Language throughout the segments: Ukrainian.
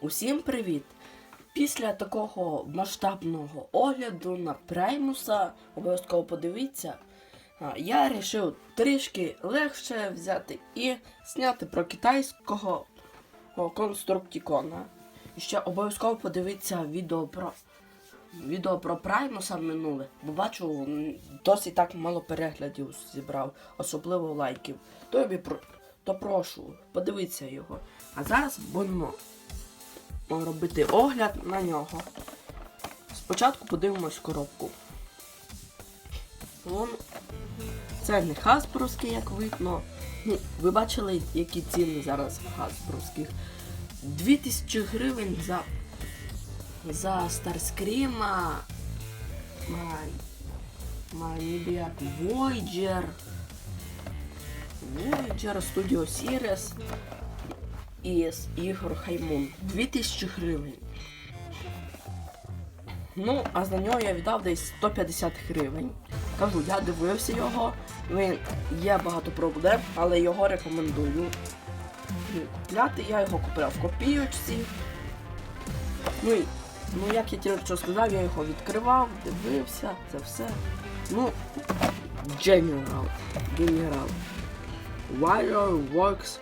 Усім привіт! Після такого масштабного огляду на Праймуса, обов'язково подивіться, я вирішив трішки легше взяти і зняти про китайського конструктікона. І ще обов'язково подивіться відео про відео про Праймуса минуле, бо бачу, досить так мало переглядів зібрав, особливо лайків. Тобі про то прошу, подивіться його. А зараз будемо робити огляд на нього. Спочатку подивимось коробку. Вон. Це не хасбровський, як видно. Ну, ви бачили, які ціни зараз в хасбровських. 2000 гривень за за Старскріма. Май Voyager. Voyager, Studio Series і з ігор Хаймун. 2000 гривень. Ну, а за нього я віддав десь 150 гривень. Кажу, я дивився його, він є багато проблем, але його рекомендую купляти. Я його купляв в копійочці. Ну, ну як я тільки що сказав, я його відкривав, дивився, це все. Ну, General. Генерал. Wire Works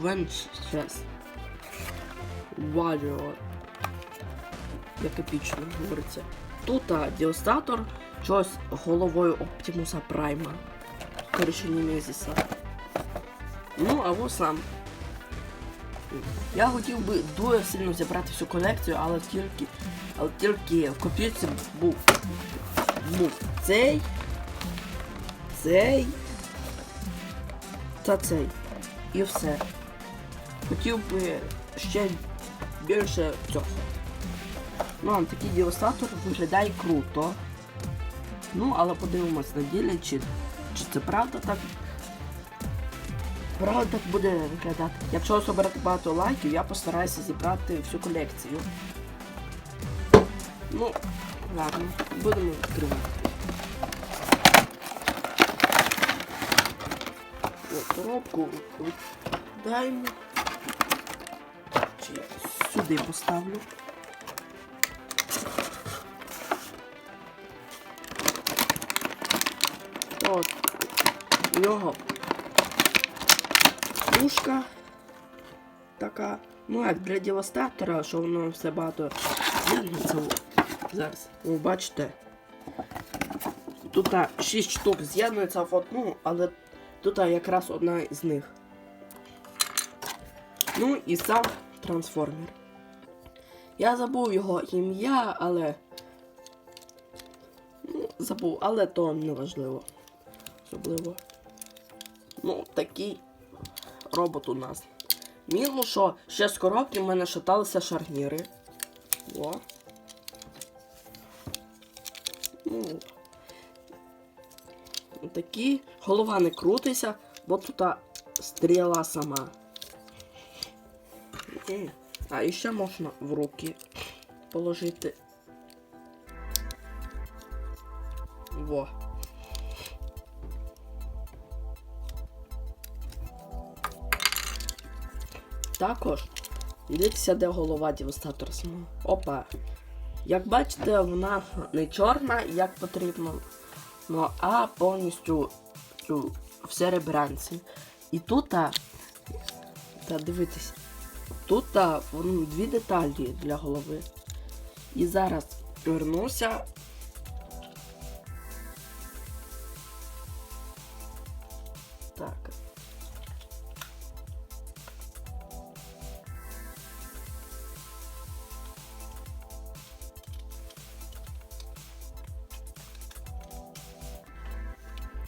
Ventures. Warrior. Як епічно говориться. Тут діостатор щось головою Оптимуса Прайма. Коротше, Німезіса. Ну, а ось сам. Я хотів би дуже сильно зібрати всю колекцію, але тільки. Але тільки в копійці був. Був цей. Цей. Та цей. І все. Хотів би ще більше цього. Ну, такий діостатор виглядає круто. Ну, але подивимось на ділі, чи, чи це правда так. Правда так буде виглядати. Якщо собирати багато лайків, я постараюся зібрати всю колекцію. Ну, ладно, будемо відкривати. Коробку викидаємо. Сюди поставлю. От. У нього пушка така. Ну як для девастатора, що воно все багато з'єднується. Зараз. Ви бачите. Тут 6 штук з'єднується в одну, але тут якраз одна з них. Ну і сам трансформер. Я забув його ім'я, але. Ну, забув, але то не важливо. Особливо. Ну, такий робот у нас. Мінус, що ще з коробки в мене шаталися шарніри. О. Ну. Такі. Голова не крутиться, бо тут стріла сама. А ще можна в руки положити. Во. Також дивіться, де голова девастатора сама. Опа. Як бачите, вона не чорна, як потрібно, ну, а повністю в серебрянці. І тут, та дивитесь, тут вон, дві деталі для голови. І зараз вернуся. Так.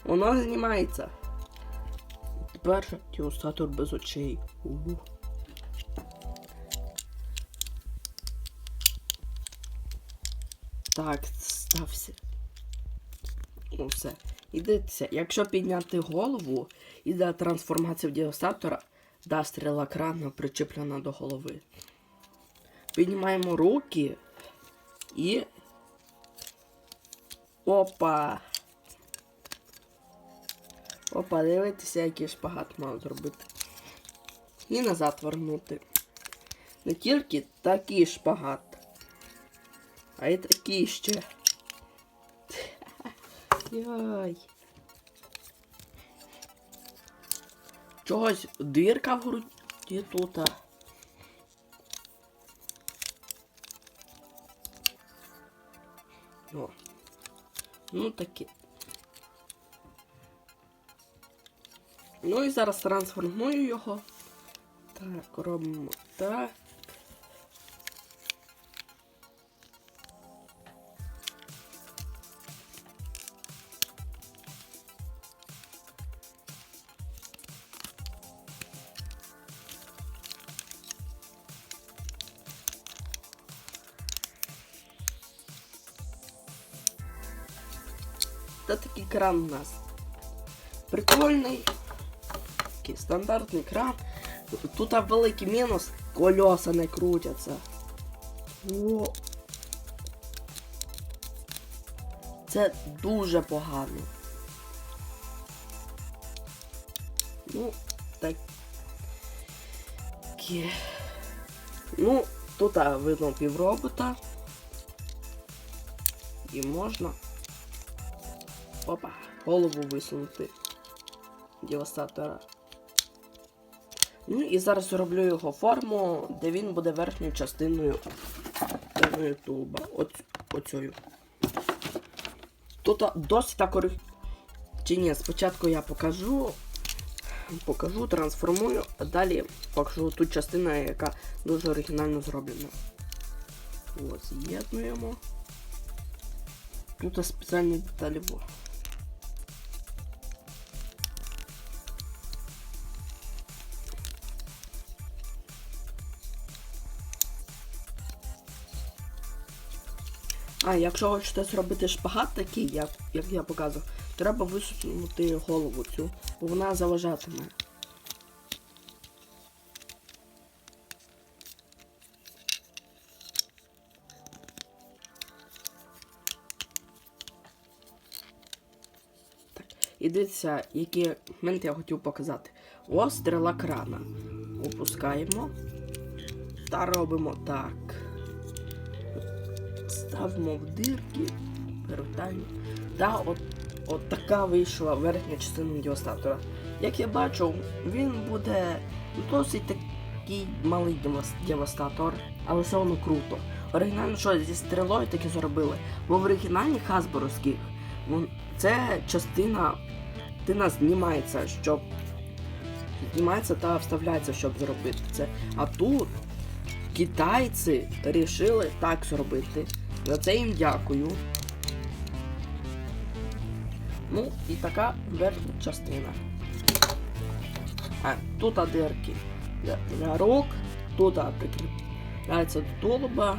Воно знімається. Тепер діостатор без очей. Так, стався. Ну все. І дивіться, якщо підняти голову і за трансформацію діостатора, да, стріла крана причеплена до голови. Піднімаємо руки і. Опа! Опа, дивитися, який шпагат мав зробити. І назад вернути. Не тільки такий шпагат, а й такий ще. Йой. Чогось дирка в груді тут. О. Ну такі. Ну і зараз трансформую його. Так, робимо так. Та такий кран у нас. Прикольний. Такий стандартний кран. Тут великий мінус, колеса не крутяться. О. Це дуже погано. Ну, так. Таке. Ну, тут видно півробота. І можна. Опа, голову висунути. Девастатора. Ну і зараз зроблю його форму, де він буде верхньою частиною тулуба. Оцею. Тут досить так ори- Чи ні, спочатку я покажу. Покажу, трансформую, а далі покажу ту частину, яка дуже оригінально зроблена. Ось, з'єднуємо. Тут спеціальні деталі. во. А, якщо хочете зробити шпагат такий, як, як я показував, треба висунути голову цю, бо вона заважатиме. Так, і дивіться, який момент я хотів показати. Ось стріла крана. Опускаємо та робимо так. Ставимо в дирки, перевертаємо. Та от, от така вийшла верхня частина діостатора. Як я бачу, він буде досить такий малий девастатор, але все одно круто. Оригінально що зі стрілою таке зробили. Бо в оригінальні хасборовських це частина частина знімається, щоб знімається та вставляється, щоб зробити це. А тут китайці вирішили так зробити. За це їм дякую. Ну, і така верхня частина. А, тут дирки для, для рук, тут прикріпляється до.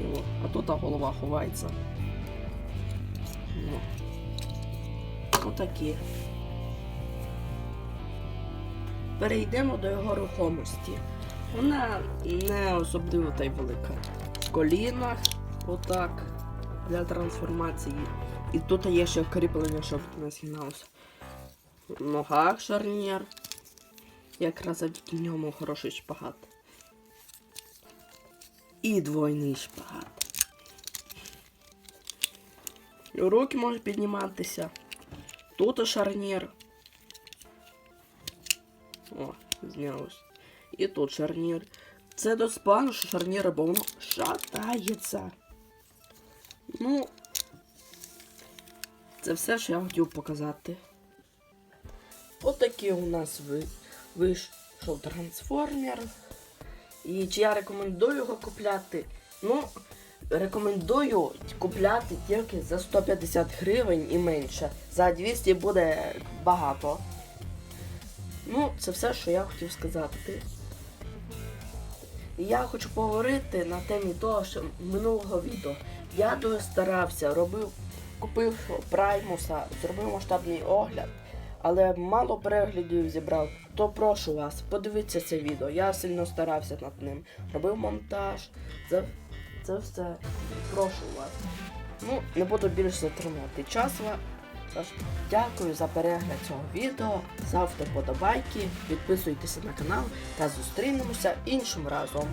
І а тут голова ховається. Ну. Отакі. Перейдемо до його рухомості. Вона не особливо та й велика. В колінах, отак, для трансформації. І тут є ще кріплення, щоб не згиналося. В ногах шарнір. Якраз завдяки ньому хороший шпагат. І двойний шпагат. Руки можуть підніматися. Тут шарнір. О, знялось. І тут шарнір. Це досить погано, що шарнір, бо воно шатається. Ну, це все, що я хотів показати. Отакий у нас вийшов трансформер. І чи я рекомендую його купляти? Ну, рекомендую купляти тільки за 150 гривень і менше. За 200 буде багато. Ну, це все, що я хотів сказати. І Я хочу поговорити на темі того, що минулого відео. Я дуже старався, робив, купив праймуса, зробив масштабний огляд, але мало переглядів зібрав. То прошу вас, подивіться це відео. Я сильно старався над ним. Робив монтаж. Це, це все. Прошу вас. Ну, не буду більше затримувати час. Тож, дякую за перегляд цього відео. за вподобайки, підписуйтеся на канал та зустрінемося іншим разом.